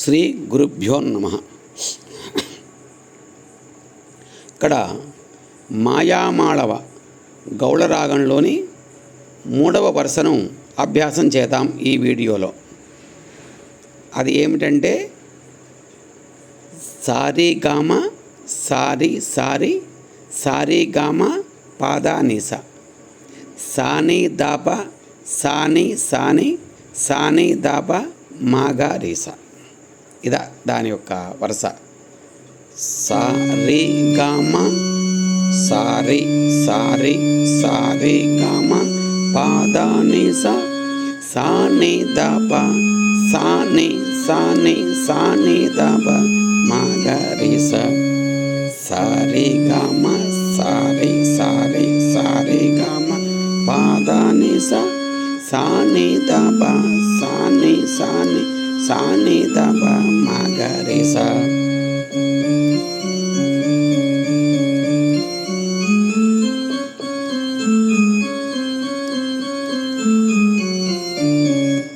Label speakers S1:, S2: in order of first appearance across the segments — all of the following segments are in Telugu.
S1: శ్రీ గురుభ్యో నమ. ఇక్కడ మాయామాళవ గౌళరాగంలోని మూడవ వరుసను అభ్యాసం చేద్దాం ఈ వీడియోలో. అది ఏమిటంటే సారీ గామ సారీ సారీ సారీ గామ పాదానీస సాని దాప సాని సాని సాని దాప మాగారీస ఇదా దాని యొక్క వరుస. సారీ గామ సారీ సారీ సారీ గామ సా సాని దాప సాని సాని సాని దాప మాగారీస సారీ గామ సారీ సారీ సారీ గామ పాదాని స సాని దబ సాని సాని సాని దబ మగరి స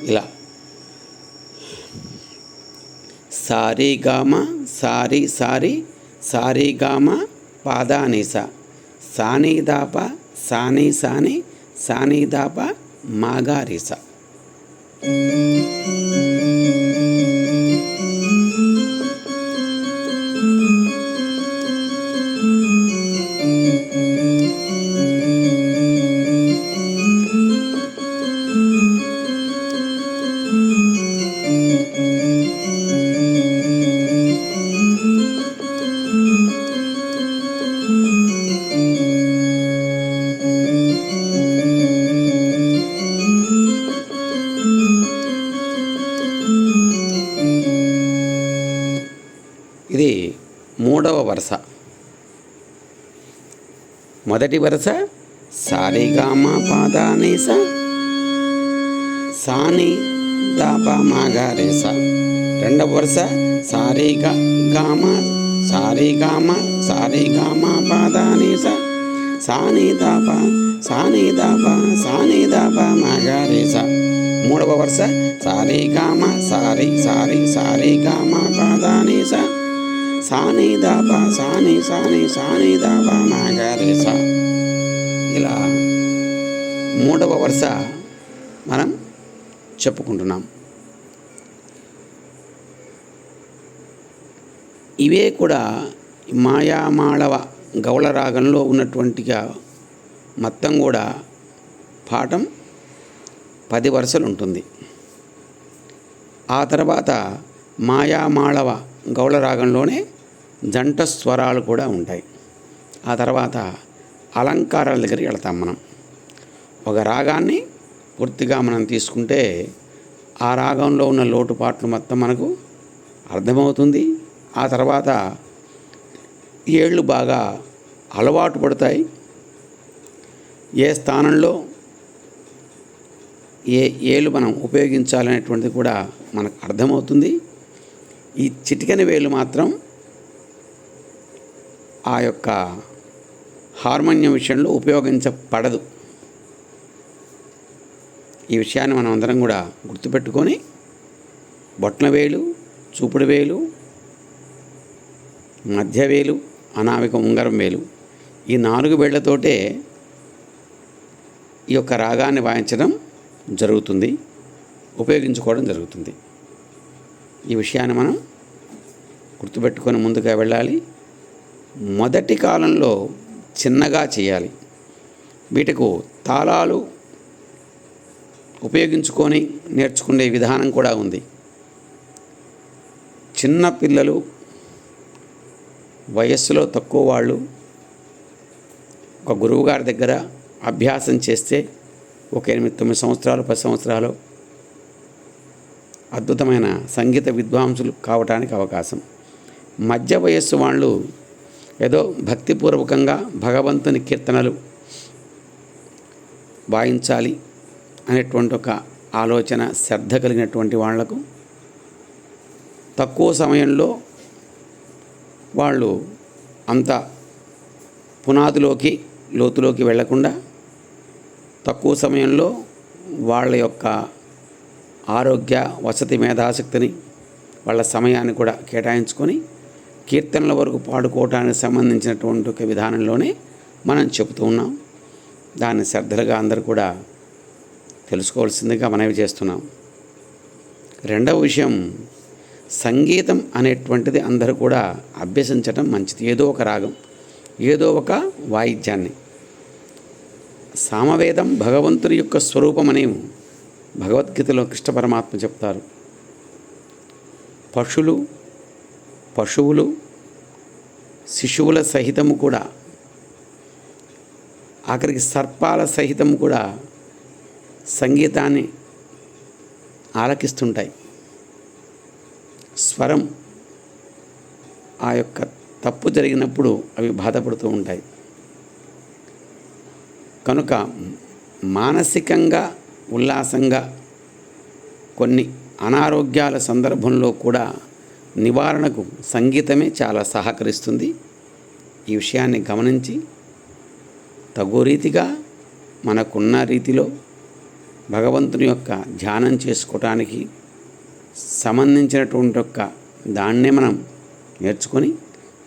S1: ఇలా సారీ గామ సారీ సారీ సారీ గామ పాదానిస సానీ దాప సానీ సాని సానీ దాప మాగారిస ఇది మూడవ వరుస. మొదటి వరుస సారిగామ పాదానేస సాని దాప మాగారేస రెండవ వరుస సారీగా గామ సారీగామ సారీగామ పాదానేస సాని దాప సాని దాప సాని దాప మాగారేస మూడవ వరుస సారీగామ సారీ సారీ సారీగామ పాదానీస సాని దాప సాని సాని సాని దాబా నాగారేస ఇలా మూడవ వరుస మనం చెప్పుకుంటున్నాం. ఇవే కూడా మాయామాళవ గౌళ రాగంలో ఉన్నటువంటిగా మొత్తం కూడా పాఠం పది వరుసలు ఉంటుంది. ఆ తర్వాత మాయామాళవ గౌళ రాగంలోనే జంట స్వరాలు కూడా ఉంటాయి. ఆ తర్వాత అలంకారాల దగ్గరికి వెళ్తాం మనం. ఒక రాగాన్ని పూర్తిగా మనం తీసుకుంటే ఆ రాగంలో ఉన్న లోటుపాట్లు మొత్తం మనకు అర్థమవుతుంది. ఆ తర్వాత ఏళ్ళు బాగా అలవాటు పడతాయి. ఏ స్థానంలో ఏ ఏలు మనం ఉపయోగించాలనేటువంటిది కూడా మనకు అర్థమవుతుంది. ఈ చిటికెన వేలు మాత్రం ఆ యొక్క హార్మోనియం విషయంలో ఉపయోగించబడదు. ఈ విషయాన్ని మనం అందరం కూడా గుర్తుపెట్టుకొని బొట్ల వేలు చూపుడు వేలు మధ్య వేలు అనామిక ఉంగరం వేలు ఈ నాలుగు వేళ్ళతోటే ఈ యొక్క రాగాన్ని వాయించడం జరుగుతుంది ఉపయోగించుకోవడం జరుగుతుంది. ఈ విషయాన్ని మనం గుర్తుపెట్టుకొని ముందుగా వెళ్ళాలి. మొదటి కాలంలో చిన్నగా చేయాలి. వీటికు తాళాలు ఉపయోగించుకొని నేర్చుకునే విధానం కూడా ఉంది. చిన్న పిల్లలు వయస్సులో తక్కువ వాళ్ళు ఒక గురువుగారి దగ్గర అభ్యాసం చేస్తే ఒక ఎనిమిది తొమ్మిది సంవత్సరాలు పది సంవత్సరాలు అద్భుతమైన సంగీత విద్వాంసులు కావటానికి అవకాశం. మధ్య వయస్సు వాళ్ళు ఏదో భక్తిపూర్వకంగా భగవంతుని కీర్తనలు వాయించాలి అనేటువంటి ఒక ఆలోచన శ్రద్ధ కలిగినటువంటి వాళ్ళకు తక్కువ సమయంలో వాళ్ళు అంత పునాదిలోకి లోతులోకి వెళ్ళకుండా తక్కువ సమయంలో వాళ్ళ యొక్క ఆరోగ్య వసతి మేధాశక్తిని వాళ్ళ సమయాన్ని కూడా కేటాయించుకొని కీర్తనల వరకు పాడుకోవటానికి సంబంధించినటువంటి ఒక విధానంలోనే మనం చెబుతూ ఉన్నాం. దాన్ని శ్రద్ధలుగా అందరూ కూడా తెలుసుకోవాల్సిందిగా మనవి చేస్తున్నాం. రెండవ విషయం సంగీతం అనేటువంటిది అందరూ కూడా అభ్యసించటం మంచిది. ఏదో ఒక రాగం ఏదో ఒక వాయిద్యాన్ని. సామవేదం భగవంతుని యొక్క స్వరూపం అని భగవద్గీతలో కృష్ణ పరమాత్మ చెప్తారు. పశులు పశువులు శిశువుల సహితము కూడా ఆఖరికి సర్పాల సహితము కూడా సంగీతాన్ని ఆలకిస్తుంటాయి. స్వరం ఆ యొక్క తప్పు జరిగినప్పుడు అవి బాధపడుతూ ఉంటాయి. కనుక మానసికంగా ఉల్లాసంగా కొన్ని అనారోగ్యాల సందర్భంలో కూడా నివారణకు సంగీతమే చాలా సహకరిస్తుంది. ఈ విషయాన్ని గమనించి తగు రీతిగా మనకున్న రీతిలో భగవంతుని యొక్క ధ్యానం చేసుకోవటానికి సంబంధించినటువంటి యొక్క దాన్నే మనం నేర్చుకొని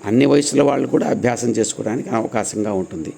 S1: అన్ని వయసుల వాళ్ళు కూడా అభ్యాసం చేసుకోవడానికి అవకాశంగా ఉంటుంది.